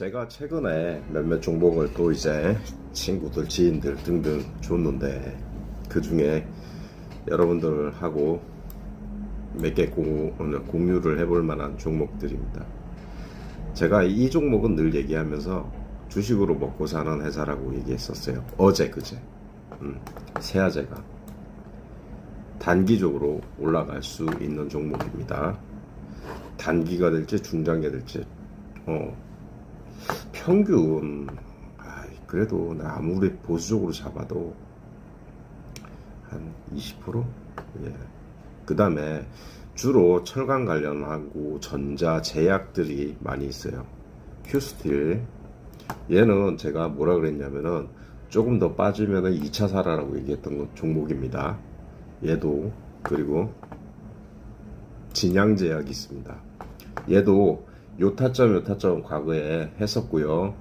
제가 최근에 몇몇 종목을 또 이제 친구들, 지인들 등등 줬는데 그 중에 여러분들하고 몇 개 공유를 해볼 만한 종목들입니다. 제가 이 종목은 늘 얘기하면서 주식으로 먹고 사는 회사라고 얘기했었어요. 어제 그제. 음, 세아제가 단기적으로 올라갈 수 있는 종목입니다. 단기가 될지 중장기가 될지 어, 평균 그래도 나 아무리 보수적으로 잡아도 한 20%? 예. 그 다음에 주로 철강 관련하고 전자 제약들이 많이 있어요. 큐스틸 얘는 제가 뭐라 그랬냐면은 조금 더 빠지면은 2차 사라라고 얘기했던 것 종목입니다. 얘도 그리고 진양제약이 있습니다. 얘도 요 타점 요 타점 과거에 했었고요.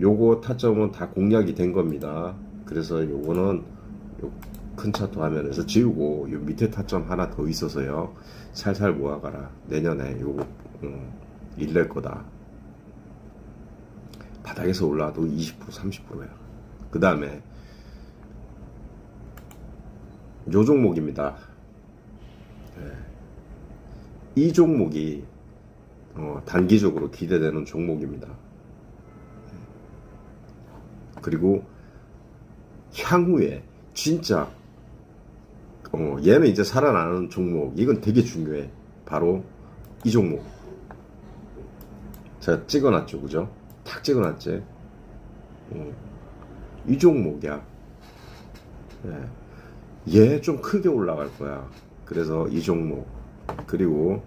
요거 타점은 다 공략이 된 겁니다. 그래서 요거는 요 큰 차트 화면에서 지우고 요 밑에 타점 하나 더 있어서요. 살살 모아가라. 내년에 요거 음, 일낼 거다. 바닥에서 올라와도 20% 30%야. 그 다음에 요 종목입니다. 네. 이 종목이 어, 단기적으로 기대되는 종목입니다. 그리고 향후에 진짜 어, 얘는 이제 살아나는 종목 이건 되게 중요해. 바로 이 종목. 제가 찍어놨죠, 그죠? 탁 찍어놨지. 어, 이 종목이야. 얘좀 크게 올라갈 거야. 그래서 이 종목 그리고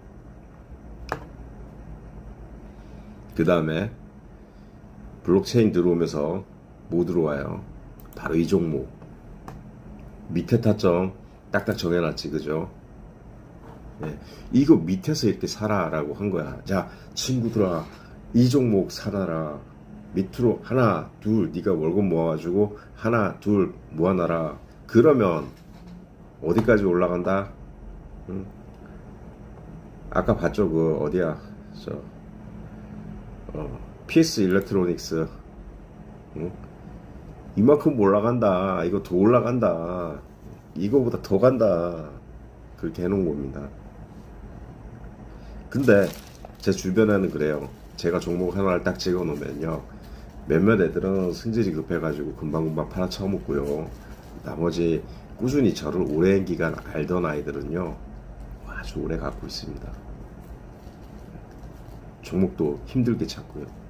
그 다음에 블록체인 들어오면서 뭐 들어와요? 바로 이 종목 밑에 타점 딱딱 정해놨지 그죠? 예, 이거 밑에서 이렇게 살아라고 한 거야. 자 친구들아 이 종목 살아라. 밑으로 하나 둘 네가 월급 모아가지고 하나 둘 모아놔라. 그러면 어디까지 올라간다? 응? 아까 봤죠 그 어디야 저 어, PS 일렉트로닉스. 응? 이만큼 올라간다. 이거 더 올라간다. 이거보다 더 간다. 그렇게 해놓은 겁니다. 근데 제 주변에는 그래요. 제가 종목 하나를 딱 찍어 놓으면요. 몇몇 애들은 승질이 급해가지고 금방금방 팔아쳐먹고요. 나머지 꾸준히 저를 오랜 기간 알던 아이들은요. 아주 오래 갖고 있습니다 종목도 힘들게 찾고요